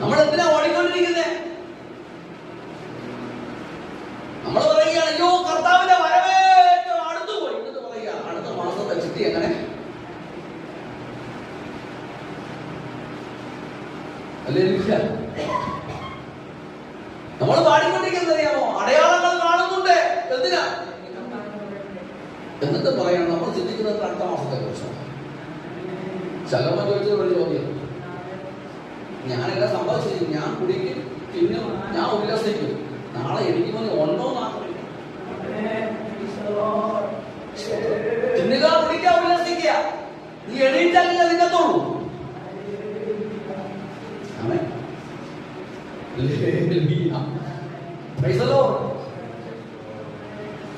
നമ്മൾ എന്തിനാ ഓടിക്കൊണ്ടിരിക്കുന്നത് നമ്മൾ പറയുകയാണ് അയ്യോ കർത്താവിന്റെ വരവേറ്റം അടുത്തു പോയി. എന്നിട്ട് പറയുക അടുത്ത മാസത്തെ ചിട്ടി എങ്ങനെ. നമ്മൾ പാടിക്കൊണ്ടിരിക്കുന്നത് അറിയാമോ? അടയാളങ്ങൾ കാണുന്നുണ്ട്. എന്തിനാ? എന്നിട്ട് പറയണം നമ്മൾ ചിന്തിക്കുന്നത് അടുത്ത മാസത്തെ കുറിച്ചാണ് ശലമ ചോദിച്ചത് ഒരു ചോദ്യം ഞാനെല്ലാം സംഭവിച്ചു ഞാൻ കുടിക്കും തിന്നും ഞാൻ ഉല്ലസിക്കും. നാളെ എനിക്ക് മതി ഒന്നോ തിന്നുക കുടിക്കുക ഉല്ലസിക്കുക നീ എണീറ്റല്ല.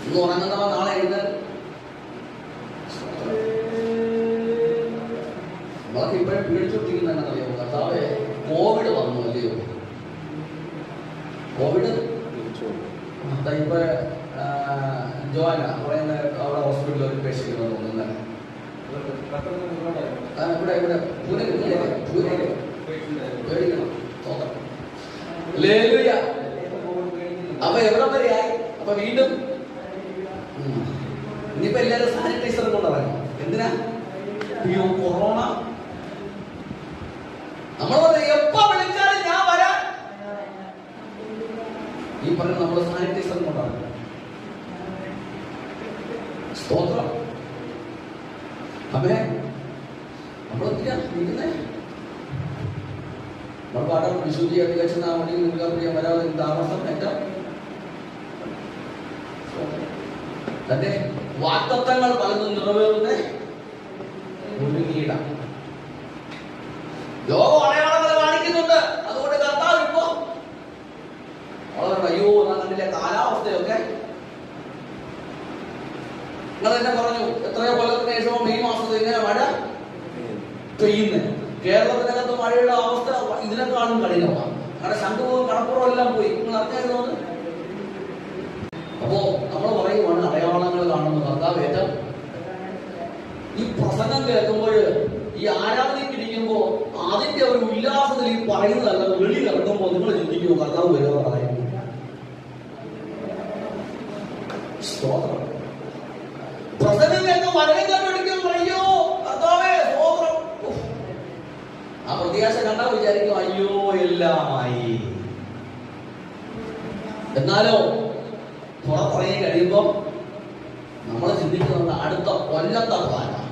ഇന്ന് ഉറങ്ങുന്നവൻ നാളെ എഴുന്നേൽ നമ്മളൊക്കെ ഇപ്പോഴും പേടിച്ചോണ്ടിരിക്കുന്ന എന്നറിയോ കർത്താവെ കോവിഡ് വന്നു അല്ലയോ കോവിഡ് ജോന പറയുന്ന അവിടെ ഹോസ്പിറ്റലിൽ ഒരു പേഷ്യന്റ് വന്നു തോന്നുന്നു ഇവിടെ ഇവിടെ. പൂനെ. അപ്പൊ എവിടെ വരെയായി? അപ്പൊ വീണ്ടും. ഇനിയിപ്പോ എല്ലാരും സാനിറ്റൈസർ കൊണ്ടിറങ്ങും എന്തിനാ? ഈ കൊറോണ നമ്മൾ പറഞ്ഞു എപ്പോ വിളിച്ചാലും ഞാൻ വരാൻ ഈ പറഞ്ഞ നമ്മൾ സാനിറ്റൈസർ കൊണ്ടാണ്. സ്തോത്രം. അമ്മേ നമ്മളെന്തിനാ നിൽക്കുന്നേ? നമ്മൾ പാഠം ആ അധികച്ച നാമണി മുൻകാപ്പിയ വരാതെ താമസം ഏറ്റവും തന്റെ വാക്തത്വങ്ങൾ പലതും നിറവേറുന്നേ അടയാളങ്ങൾ കാണിക്കുന്നുണ്ട് അതുകൊണ്ട് കർത്താവ് ഇപ്പോ വളരെ അയ്യോ നാട്ടിലെ കാലാവസ്ഥയൊക്കെ നിങ്ങൾ തന്നെ പറഞ്ഞു എത്രയോ കൊല്ലത്തിന് ശേഷം മെയ് മാസത്തിൽ ഇങ്ങനെ മഴ പെയ്യുന്നത് കേരളത്തിനകത്ത് മഴയുടെ അവസ്ഥ ഇതിനെക്കാളും കഠിനമാണ്. കാരണം ശംഖുവും കടപ്പുറവും എല്ലാം പോയി. നിങ്ങൾ അറിഞ്ഞായിരുന്നു അത്? അപ്പോ നമ്മൾ പറയുവാണ് അടയാളങ്ങൾ കാണുന്നു കർത്താവ് ഏറ്റവും ഈ പ്രസംഗം കേൾക്കുമ്പോൾ ഈ ആരാധനയ്ക്ക് ഇരിക്കുമ്പോൾ അതിന്റെ ഒരു ഉല്ലാസത്തിൽ ഈ പറയുന്നതല്ല വെളിയിൽ ഇറങ്ങുമ്പോൾ നിങ്ങൾ ചിന്തിക്കുമോ കർത്താവ് വരുന്നതായിരുന്നു സ്തോത്രം. അയ്യോ ആ അയ്യോ എല്ലാമായി. എന്നാലോ പുറത്തിറങ്ങി കഴിയുമ്പോൾ നമ്മൾ ചിന്തിക്കുന്നത് അടുത്ത കൊല്ലത്തെ പ്ലാൻ